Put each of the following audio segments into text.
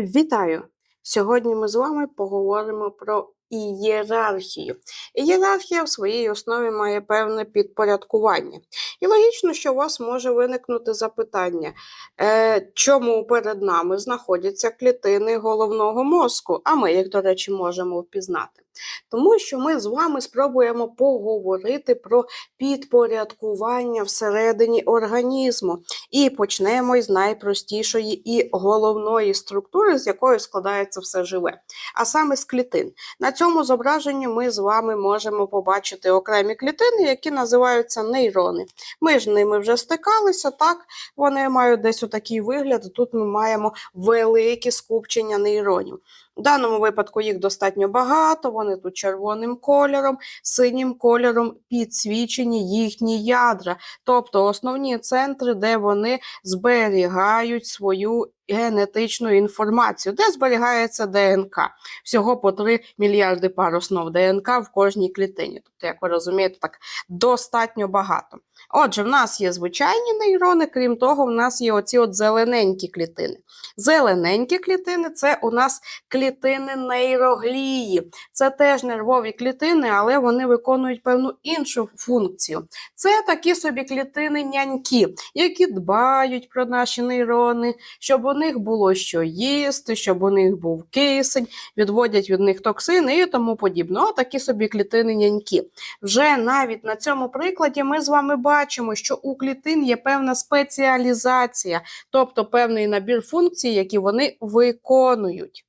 Вітаю! Сьогодні ми з вами поговоримо про ієрархію. Ієрархія в своїй основі має певне підпорядкування. І логічно, що у вас може виникнути запитання, е, чому перед нами знаходяться клітини головного мозку, а ми їх, до речі, можемо впізнати. Тому що ми з вами спробуємо поговорити про підпорядкування всередині організму. І почнемо із найпростішої і головної структури, з якої складається все живе, а саме з клітин. На цьому зображенні ми з вами можемо побачити окремі клітини, які називаються нейрони. Ми ж ними вже стикалися, так? Вони мають десь отакий вигляд. Тут ми маємо великі скупчення нейронів. В даному випадку їх достатньо багато, вони тут червоним кольором, синім кольором підсвічені їхні ядра, тобто основні центри, де вони зберігають свою генетичну інформацію, де зберігається ДНК. Всього по 3 мільярди пар основ ДНК в кожній клітині. Тобто, як ви розумієте, так достатньо багато. Отже, в нас є звичайні нейрони, крім того, в нас є оці от зелененькі клітини. Зелененькі клітини це у нас клітини нейроглії. Це теж нервові клітини, але вони виконують певну іншу функцію. Це такі собі клітини няньки, які дбають про наші нейрони, щоб у них було що їсти, щоб у них був кисень, відводять від них токсини і тому подібне. О, такі собі клітини няньки. Вже навіть на цьому прикладі ми з вами бачимо, що у клітин є певна спеціалізація, тобто певний набір функцій, які вони виконують.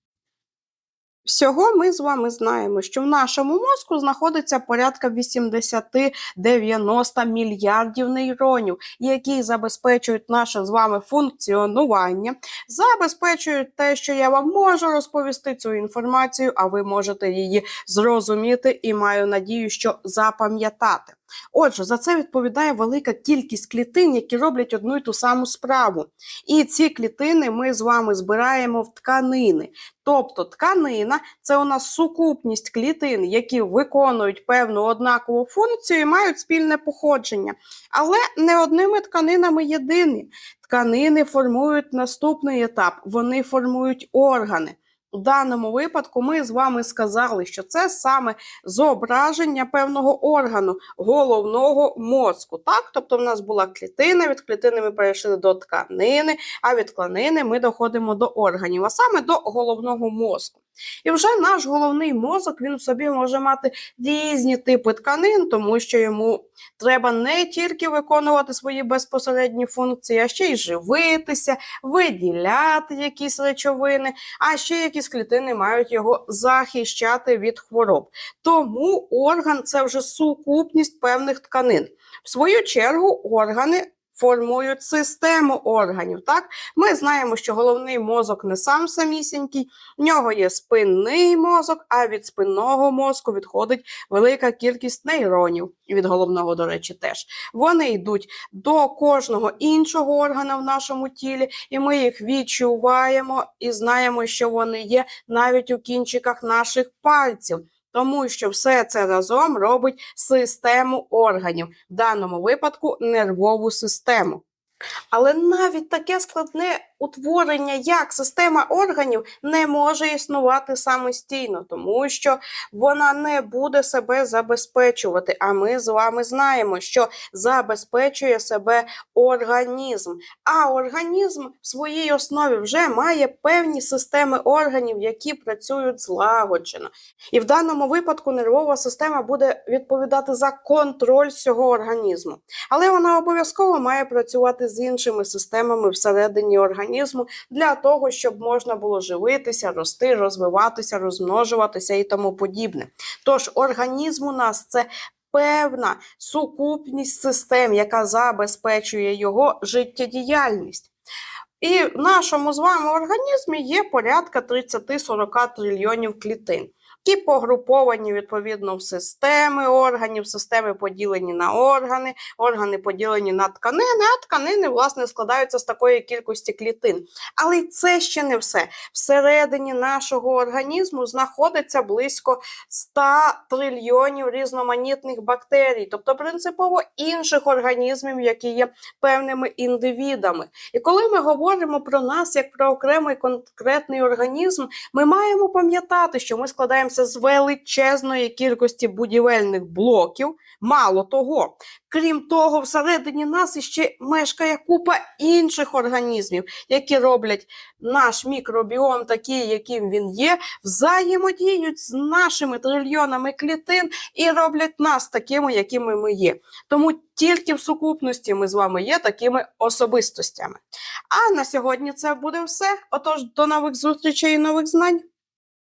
Всього ми з вами знаємо, що в нашому мозку знаходиться порядка 80-90 мільярдів нейронів, які забезпечують наше з вами функціонування, забезпечують те, що я вам можу розповісти цю інформацію, а ви можете її зрозуміти і маю надію, що запам'ятати. Отже, за це відповідає велика кількість клітин, які роблять одну і ту саму справу. І ці клітини ми з вами збираємо в тканини. Тобто тканина це у нас сукупність клітин, які виконують певну однакову функцію і мають спільне походження. Але не одними тканинами єдині. Тканини формують наступний етап, вони формують органи. У даному випадку ми з вами сказали, що це саме зображення певного органу головного мозку. Так? Тобто в нас була клітина, від клітини ми перейшли до тканини, а від тканини ми доходимо до органів, а саме до головного мозку. І вже наш головний мозок він в собі може мати різні типи тканин, тому що йому треба не тільки виконувати свої безпосередні функції, а ще й живитися, виділяти якісь речовини, а ще якісь клітини мають його захищати від хвороб. Тому орган це вже сукупність певних тканин. В свою чергу, органи формують систему органів. Так? Ми знаємо, що головний мозок не сам самісінький, в нього є спинний мозок, а від спинного мозку відходить велика кількість нейронів, від головного, до речі, теж. Вони йдуть до кожного іншого органа в нашому тілі, і ми їх відчуваємо і знаємо, що вони є навіть у кінчиках наших пальців тому що все це разом робить систему органів, в даному випадку нервову систему. Але навіть таке складне утворення, як система органів, не може існувати самостійно, тому що вона не буде себе забезпечувати. А ми з вами знаємо, що забезпечує себе організм. А організм в своїй основі вже має певні системи органів, які працюють злагоджено. І в даному випадку нервова система буде відповідати за контроль всього організму. Але вона обов'язково має працювати з іншими системами всередині організму для того, щоб можна було живитися, рости, розвиватися, розмножуватися і тому подібне. Тож організм у нас це. Певна сукупність систем, яка забезпечує його життєдіяльність. І в нашому з вами організмі є порядка 30-40 трильйонів клітин. Які погруповані відповідно в системи органів, системи поділені на органи, органи поділені на тканини, а тканини, власне, складаються з такої кількості клітин. Але це ще не все. Всередині нашого організму знаходиться близько 100 трильйонів різноманітних бактерій, тобто принципово інших організмів, які є певними індивідами. І коли ми говоримо про нас як про окремий конкретний організм, ми маємо пам'ятати, що ми складаємося з величезної кількості будівельних блоків. Мало того, крім того, всередині нас іще мешкає купа інших організмів, які роблять наш мікробіом такий, яким він є, взаємодіють з нашими трильйонами клітин і роблять нас такими, якими ми є. Тому тільки в сукупності ми з вами є такими особистостями. А на сьогодні це буде все. Отож, до нових зустрічей і нових знань.